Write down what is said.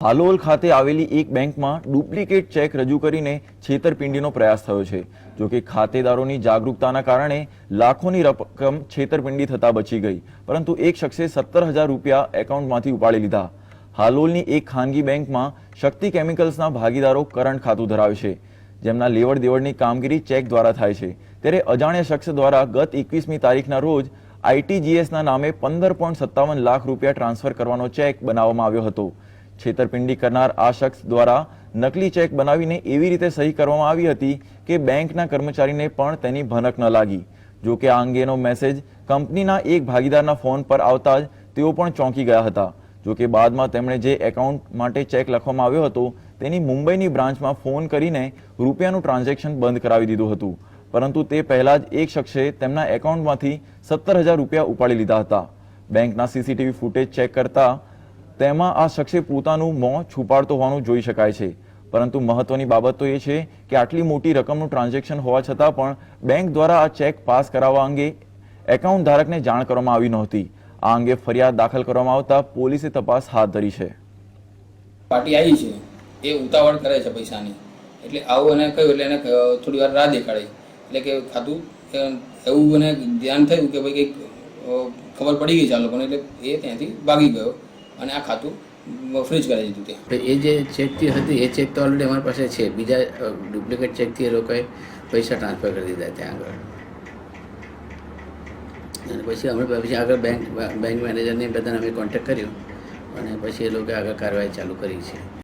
હાલોલ ખાતે આવેલી એક બેંકમાં ડુપ્લિકેટ ચેક રજૂ કરીને છેતરપિંડીનો પ્રયાસ થયો છે. જો કે ખાતેદારોની જાગૃતતાના કારણે લાખોની રકમ છેતરપિંડી થતા બચી ગઈ. પરંતુ એક શખ્સે સત્તર હજાર રૂપિયા એકાઉન્ટમાંથી ઉપાડી લીધા. હાલોલની એક ખાનગી બેંકમાં શક્તિ કેમિકલ્સના ભાગીદારો કરંટ ખાતું ધરાવે છે. જેમના લેવડ દેવડની કામગીરી ચેક દ્વારા થાય છે. ત્યારે અજાણ્યા શખ્સ દ્વારા ગત એકવીસમી તારીખના રોજ આઈટીજીએસના નામે પંદર પોઈન્ટ સત્તાવન લાખ રૂપિયા ટ્રાન્સફર કરવાનો ચેક બનાવવામાં આવ્યો હતો. છેતરપિંડી કરનાર આ શખ્સ દ્વારા નકલી ચેક બનાવીને એવી રીતે સહી કરવામાં આવી હતી કે બેંકના કર્મચારીને પણ તેની ભનક ન લાગી. જો કે આ અંગેનો મેસેજ કંપનીના એક ભાગીદારના ફોન પર આવતા જ તેઓ પણ ચોંકી ગયા હતા. જો કે બાદમાં તેમણે જે એકાઉન્ટ માટે ચેક લખવામાં આવ્યો હતો, તેની મુંબઈની બ્રાન્ચમાં ફોન કરીને રૂપિયાનું ટ્રાન્ઝેક્શન બંધ કરાવી દીધું હતું. પરંતુ તે પહેલા જ એક શખ્સે તેમના એકાઉન્ટમાંથી સત્તર હજાર રૂપિયા ઉપાડી લીધા હતા. બેંકના સીસીટીવી ફૂટેજ ચેક કરતા તેમાં આ શખ્સે પોતાનું મોં છુપાડતો હોવાનું જોઈ શકાય છે. પરંતુ મહત્વની બાબત તો એ છે કે આટલી મોટી રકમનું ટ્રાન્ઝેક્શન હોવા છતાં પણ બેંક દ્વારા આ ચેક પાસ કરાવવા અંગે એકાઉન્ટ ધારકને જાણ કરવામાં આવી નહોતી. આ અંગે ફરિયાદ દાખલ કરવામાં આવતા પોલીસે તપાસ હાથ ધરી છે. પાર્ટી આવી છે. એ ઉતાવળ કરે છે પૈસાની. એટલે આવું એને કહ્યું એટલે એને થોડી વાર રાહ દેખાડી. એટલે કે ખાતું એવું એને ધ્યાન થયું કે ભાઈ કંઈક ખબર પડી ગઈ છે આ એટલે એ ત્યાંથી ભાગી ગયો. અને આ ખાતું ફ્રીજ કરી દીધું તો એ જે ચેકથી હતી, એ ચેક તો ઓલરેડી અમારી પાસે છે. બીજા ડુપ્લિકેટ ચેકથી એ લોકોએ પૈસા ટ્રાન્સફર કરી દીધા ત્યાં આગળ. અને પછી અમે પછી આગળ બેંક બેંક મેનેજરને બધાને અમે કોન્ટેક્ટ કર્યો. અને પછી એ લોકોએ આગળ કાર્યવાહી ચાલુ કરી છે.